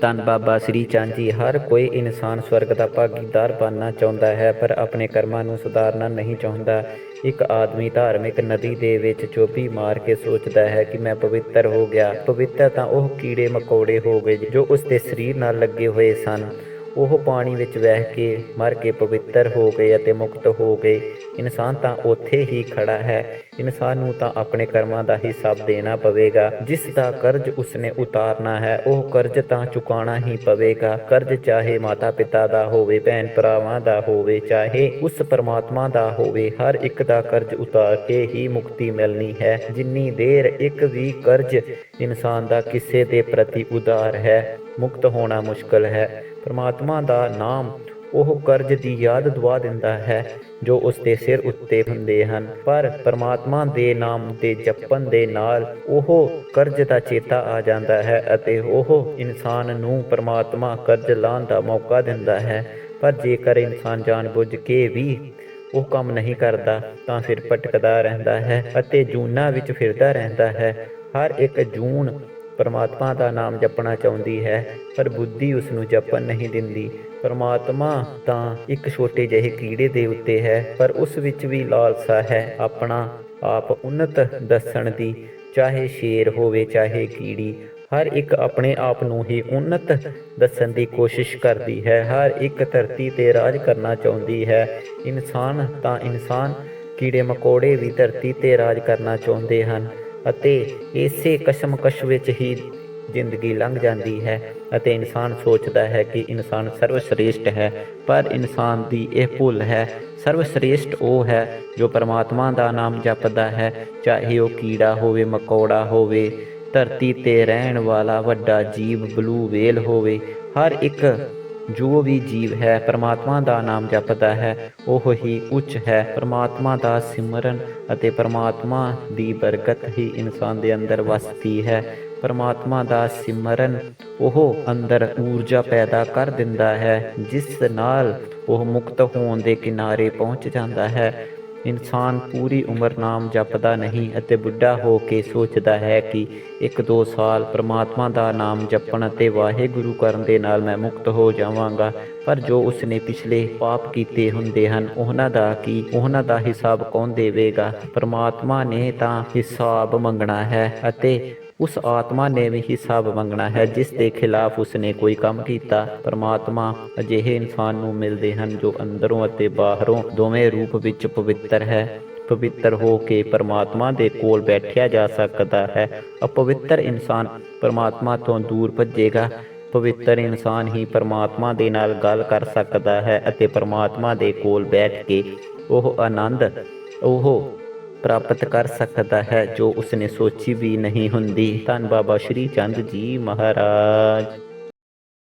ਧੰਨ ਬਾਬਾ ਸ੍ਰੀ ਚੰਦ ਜੀ, ਹਰ ਕੋਈ ਇਨਸਾਨ ਸਵਰਗ ਦਾ ਭਾਗੀਦਾਰ ਬਣਨਾ ਚਾਹੁੰਦਾ ਹੈ, ਪਰ ਆਪਣੇ ਕਰਮਾਂ ਨੂੰ ਸੁਧਾਰਨਾ ਨਹੀਂ ਚਾਹੁੰਦਾ। ਇੱਕ ਆਦਮੀ ਧਾਰਮਿਕ ਨਦੀ ਦੇ ਵਿੱਚ ਚੋਬੀ ਮਾਰ ਕੇ ਸੋਚਦਾ ਹੈ ਕਿ ਮੈਂ ਪਵਿੱਤਰ ਹੋ ਗਿਆ। ਪਵਿੱਤਰ ਤਾਂ ਉਹ ਕੀੜੇ ਮਕੌੜੇ ਹੋ ਗਏ ਜੋ ਉਸ ਦੇ ਸਰੀਰ ਨਾਲ ਲੱਗੇ ਹੋਏ ਸਨ। ਉਹ ਪਾਣੀ ਵਿੱਚ ਵਹਿ ਕੇ ਮਰ ਕੇ ਪਵਿੱਤਰ ਹੋ ਗਏ ਅਤੇ ਮੁਕਤ ਹੋ ਗਏ। ਇਨਸਾਨ ਤਾਂ ਉੱਥੇ ਹੀ ਖੜਾ ਹੈ। ਇਨਸਾਨ ਨੂੰ ਤਾਂ ਆਪਣੇ ਕਰਮਾਂ ਦਾ ਹਿਸਾਬ ਦੇਣਾ ਪਵੇਗਾ। ਜਿਸ ਦਾ ਕਰਜ਼ ਉਸਨੇ ਉਤਾਰਨਾ ਹੈ, ਉਹ ਕਰਜ਼ ਤਾਂ ਚੁਕਾਣਾ ਹੀ ਪਵੇਗਾ। ਕਰਜ਼ ਚਾਹੇ ਮਾਤਾ ਪਿਤਾ ਦਾ ਹੋਵੇ ਭੈਣ ਭਰਾਵਾਂ ਦਾ ਹੋਵੇ, ਚਾਹੇ ਉਸ ਪਰਮਾਤਮਾ ਦਾ ਹੋਵੇ, ਹਰ ਇੱਕ ਦਾ ਕਰਜ਼ ਉਤਾਰ ਕੇ ਹੀ ਮੁਕਤੀ ਮਿਲਣੀ ਹੈ। ਜਿੰਨੀ ਦੇਰ ਇੱਕ ਵੀ ਕਰਜ਼ ਇਨਸਾਨ ਦਾ ਕਿਸੇ ਦੇ ਪ੍ਰਤੀ ਉਦਾਰ ਹੈ, ਮੁਕਤ ਹੋਣਾ ਮੁਸ਼ਕਲ ਹੈ। ਪਰਮਾਤਮਾ ਦਾ ਨਾਮ ਉਹ ਕਰਜ਼ ਦੀ ਯਾਦ ਦਵਾ ਦਿੰਦਾ ਹੈ, ਜੋ ਉਸ ਦੇ ਸਿਰ ਉੱਤੇ ਹੁੰਦੇ ਹਨ। ਪਰ ਪਰਮਾਤਮਾ ਦੇ ਨਾਮ ਦੇ ਜਪਣ ਦੇ ਨਾਲ ਉਹ ਕਰਜ਼ ਦਾ ਚੇਤਾ ਆ ਜਾਂਦਾ ਹੈ ਅਤੇ ਉਹ ਇਨਸਾਨ ਨੂੰ ਪਰਮਾਤਮਾ ਕਰਜ਼ ਲਾਉਣ ਦਾ ਮੌਕਾ ਦਿੰਦਾ ਹੈ। ਪਰ ਜੇਕਰ ਇਨਸਾਨ ਜਾਣਬੁੱਝ ਕੇ ਵੀ ਉਹ ਕੰਮ ਨਹੀਂ ਕਰਦਾ, ਤਾਂ ਫਿਰ ਭਟਕਦਾ ਰਹਿੰਦਾ ਹੈ ਅਤੇ ਜੂਨਾਂ ਵਿੱਚ ਫਿਰਦਾ ਰਹਿੰਦਾ ਹੈ। ਹਰ ਇੱਕ ਜੂਨ ਪਰਮਾਤਮਾ ਦਾ ਨਾਮ ਜਪਣਾ ਚਾਹੁੰਦੀ ਹੈ, ਪਰ ਬੁੱਧੀ ਉਸ ਨੂੰ ਜਪਣ ਨਹੀਂ ਦਿੰਦੀ। ਪਰਮਾਤਮਾ ਤਾਂ ਇੱਕ ਛੋਟੇ ਜਿਹੇ ਕੀੜੇ ਦੇ ਉੱਤੇ ਹੈ, ਪਰ ਉਸ ਵਿੱਚ ਵੀ ਲਾਲਸਾ ਹੈ। ਆਪਣਾ ਆਪ ਉન્નਤ ਦੱਸਣ ਦੀ, ਚਾਹੇ ਸ਼ੇਰ ਹੋਵੇ, ਚਾਹੇ ਕੀੜੀ, ਹਰ ਇੱਕ ਆਪਣੇ ਆਪ ਨੂੰ ਹੀ ਉન્નਤ ਦੱਸਣ ਦੀ ਕੋਸ਼ਿਸ਼ ਕਰਦੀ ਹੈ। ਹਰ ਇੱਕ ਧਰਤੀ ਤੇ ਰਾਜ ਕਰਨਾ ਚਾਹੁੰਦੀ ਹੈ। ਇਨਸਾਨ ਤਾਂ ਇਨਸਾਨ, ਕੀੜੇ ਮਕੋੜੇ ਵੀ ਧਰਤੀ ਤੇ ਰਾਜ ਕਰਨਾ ਚਾਹੁੰਦੇ ਹਨ। ਅਤੇ ਇਸੇ ਕਸ਼ਮਕਸ਼ ਵਿੱਚ ਹੀ ਜ਼ਿੰਦਗੀ ਲੰਘ ਜਾਂਦੀ ਹੈ ਅਤੇ ਇਨਸਾਨ ਸੋਚਦਾ ਹੈ ਕਿ ਇਨਸਾਨ ਸਰਵਸ਼੍ਰੇਸ਼ਟ ਹੈ, ਪਰ ਇਨਸਾਨ ਦੀ ਇਹ ਭੁੱਲ ਹੈ ਸਰਵਸ਼੍ਰੇਸ਼ਟ ਉਹ ਹੈ ਜੋ ਪਰਮਾਤਮਾ ਦਾ ਨਾਮ ਜਪਦਾ ਹੈ, ਚਾਹੇ ਉਹ ਕੀੜਾ ਹੋਵੇ, ਮਕੌੜਾ ਹੋਵੇ, ਧਰਤੀ ਤੇ ਰਹਿਣ ਵਾਲਾ ਵੱਡਾ ਜੀਵ, ਬਲੂ ਵੇਲ ਹੋਵੇ, ਹਰ ਇੱਕ ਜੋ ਵੀ ਜੀਵ ਹੈ, ਪਰਮਾਤਮਾ ਦਾ ਨਾਮ ਜਪਦਾ ਹੈ, ਉਹ ਹੀ ਉੱਚ ਹੈ। ਪਰਮਾਤਮਾ ਦਾ ਸਿਮਰਨ ਅਤੇ ਪਰਮਾਤਮਾ ਦੀ ਬਰਕਤ ਹੀ ਇਨਸਾਨ ਦੇ ਅੰਦਰ ਵਸਦੀ ਹੈ। ਪਰਮਾਤਮਾ ਦਾ ਸਿਮਰਨ ਉਹ ਅੰਦਰ ਊਰਜਾ ਪੈਦਾ ਕਰ ਦਿੰਦਾ ਹੈ, ਜਿਸ ਨਾਲ ਉਹ ਮੁਕਤ ਹੋਣ ਦੇ ਕਿਨਾਰੇ ਪਹੁੰਚ ਜਾਂਦਾ ਹੈ। ਇਨਸਾਨ ਪੂਰੀ ਉਮਰ ਨਾਮ ਜਪਦਾ ਨਹੀਂ ਅਤੇ ਬੁੱਢਾ ਹੋ ਕੇ ਸੋਚਦਾ ਹੈ ਕਿ ਇੱਕ ਦੋ ਸਾਲ ਪ੍ਰਮਾਤਮਾ ਦਾ ਨਾਮ ਜਪਣ ਅਤੇ ਵਾਹਿਗੁਰੂ ਕਰਨ ਦੇ ਨਾਲ ਮੈਂ ਮੁਕਤ ਹੋ ਜਾਵਾਂਗਾ। ਪਰ ਜੋ ਉਸਨੇ ਪਿਛਲੇ ਪਾਪ ਕੀਤੇ ਹੁੰਦੇ ਹਨ, ਉਹਨਾਂ ਦਾ ਕੀ? ਉਹਨਾਂ ਦਾ ਹਿਸਾਬ ਕੌਣ ਦੇਵੇਗਾ? ਪ੍ਰਮਾਤਮਾ ਨੇ ਤਾਂ ਹਿਸਾਬ ਮੰਗਣਾ ਹੈ ਅਤੇ ਉਸ ਆਤਮਾ ਨੇ ਵੀ ਹਿਸਾਬ ਮੰਗਣਾ ਹੈ, ਜਿਸ ਦੇ ਖਿਲਾਫ ਉਸਨੇ ਕੋਈ ਕੰਮ ਕੀਤਾ। ਪਰਮਾਤਮਾ ਅਜਿਹੇ ਇਨਸਾਨ ਨੂੰ ਮਿਲਦੇ ਹਨ ਜੋ ਅੰਦਰੋਂ ਅਤੇ ਬਾਹਰੋਂ ਦੋਵੇਂ ਰੂਪ ਵਿੱਚ ਪਵਿੱਤਰ ਹੈ। ਪਵਿੱਤਰ ਹੋ ਕੇ ਪਰਮਾਤਮਾ ਦੇ ਕੋਲ ਬੈਠਿਆ ਜਾ ਸਕਦਾ ਹੈ। ਅਪਵਿੱਤਰ ਇਨਸਾਨ ਪਰਮਾਤਮਾ ਤੋਂ ਦੂਰ ਭੱਜੇਗਾ। ਪਵਿੱਤਰ ਇਨਸਾਨ ਹੀ ਪਰਮਾਤਮਾ ਦੇ ਨਾਲ ਗੱਲ ਕਰ ਸਕਦਾ ਹੈ ਅਤੇ ਪਰਮਾਤਮਾ ਦੇ ਕੋਲ ਬੈਠ ਕੇ ਉਹ ਆਨੰਦ, ਉਹ ਪ੍ਰਾਪਤ ਕਰ ਸਕਦਾ ਹੈ, ਜੋ ਉਸਨੇ ਸੋਚੀ ਵੀ ਨਹੀਂ ਹੁੰਦੀ। ਧੰਨ ਬਾਬਾ ਸ਼੍ਰੀ ਚੰਦ ਜੀ ਮਹਾਰਾਜ।